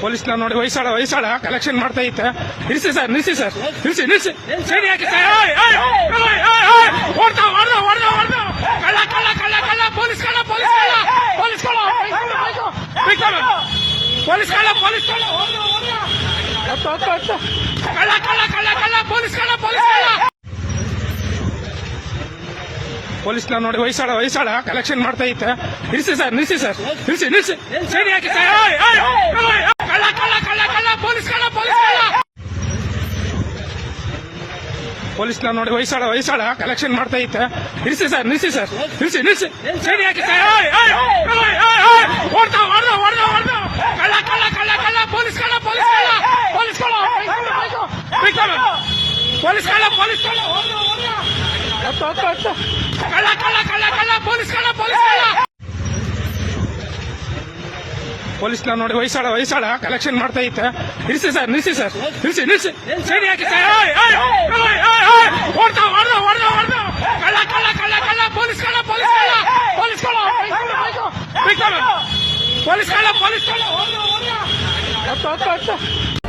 ಪೊಲೀಸ್ನ ನೋಡಿ ವಯಸ್ಸಾಳ ವಯಸ್ಸಾಳ ಕಲೆಕ್ಷನ್ ಮಾಡ್ತಾ ಇತ್ತೆ ನಿಲ್ಸಿ ಸರ್ ನಿಲ್ಸಿ ಸರ್, ನಿಲ್ಸಿ ನಿಲ್ಸಿ. ಸರಿ. ಹಾಕಿ ಓಡ್ತಾ ಓಡ್ದ ಓಡ್ದ ಓಡ್ದ ಕಳ್ಳ ಕಳ್ಳ ಕಳ್ಳ ಕಳ್ಳ. ಪೊಲೀಸ್ ಕಳ್ಳ ಪೊಲೀಸ್ ಕಳ್ಳ ಪೊಲೀಸ್ ಕಳ್ಳ. ಪೊಲೀಸ್ ಕಳ್ಳ ಪೊಲೀಸ್ ಕಳ್ಳ ಕಳ್ಳ ಕಳ್ಳ ಕಳ್ಳ ಕಳ್ಳ. ಪೊಲೀಸ್ ಪೊಲೀಸ್ನ ನೋಡಿ ವಯಸ್ಸಾಳ ವಯಸ್ಸಾಳ ಕಲೆಕ್ಷನ್ ಮಾಡ್ತಾ ಇತ್ತ ನಿಲ್ಸಿ ಸರ್ ನಿಲ್ಸಿ ಸರ್. ನಿಲ್ಸಿ ನಿಲ್ಸಿ. ಸರಿ ಹಾಕಿ ಕಳ್ಳ ಕಳ್ಳ ಕಳ್ಳ ಕಳ್ಳ. ಪೊಲೀಸ್ ಕಳ್ಳ ಪೊಲೀಸ್ ಕಳ್ಳ. ಪೊಲೀಸ್ನ ನೋಡಿ ವಯಸ್ಸಾಳ ವಯಸ್ಸಾಳ ಕಲೆಕ್ಷನ್ ಮಾಡ್ತಾ ಇತ್ತ ನಿಲ್ಸಿ ಸರ್ ನಿಲ್ಸಿ ಸರ್. ನಿಲ್ಸಿ ನಿಲ್ಸಿ. ಸರಿ ಹಾಕಿ ಓಡ್ತಾ ಓಡ್ದ ಓಡ್ದ ಓಡ್ದ ಕಳ್ಳ ಕಳ್ಳ ಕಳ್ಳ ಕಳ್ಳ. ಪೊಲೀಸ್ ಕಳ್ಳ ಪೊಲೀಸ್ ಕಳ್ಳ. ಪೊಲೀಸ್ ಕಳ್ಳ. ಪೊಲೀಸ್ ಕಳ್ಳ ಪೊಲೀಸ್ ಕಳ್ಳ. ಕಳ್ಳ ಕಳ್ಳ ಕಳ್ಳ ಕಳ್ಳ ಪೊಲೀಸ್ ಕಳ್ಳ ಪೊಲೀಸ್ ಕಳ್ಳ ನೋಡಿ ವಯಸ್ಸಾಳ ವಯಸ್ಸಾಳ ಕಲೆಕ್ಷನ್ ಮಾಡ್ತಾ ಇತ್ತ ನಿಲ್ಸಿ ಸರ್ ನಿಲ್ಸಿ ಸರ್ ನಿಲ್ಸಿ ನಿಲ್ಸಿ ಸರಿ ಹಾಕಿ ಸರ್ ಹೊಡ್ದ ಓಡ್ದ ಓಡ್ದ ಓಡ್ದ ಕಳ್ಳ ಕಳ್ಳ ಕಳ್ಳ ಕಳ್ಳ ಪೊಲೀಸ್ ಕಳ್ಳ ಪೊಲೀಸ್ ಕಳ್ಳ ಪೊಲೀಸ್ ಕಳ್ಳ. ಪೊಲೀಸ್ ಕಳ್ಳ ಪೊಲೀಸ್ ಕಳ್ಳ ಹತ್ತು ಹತ್ತು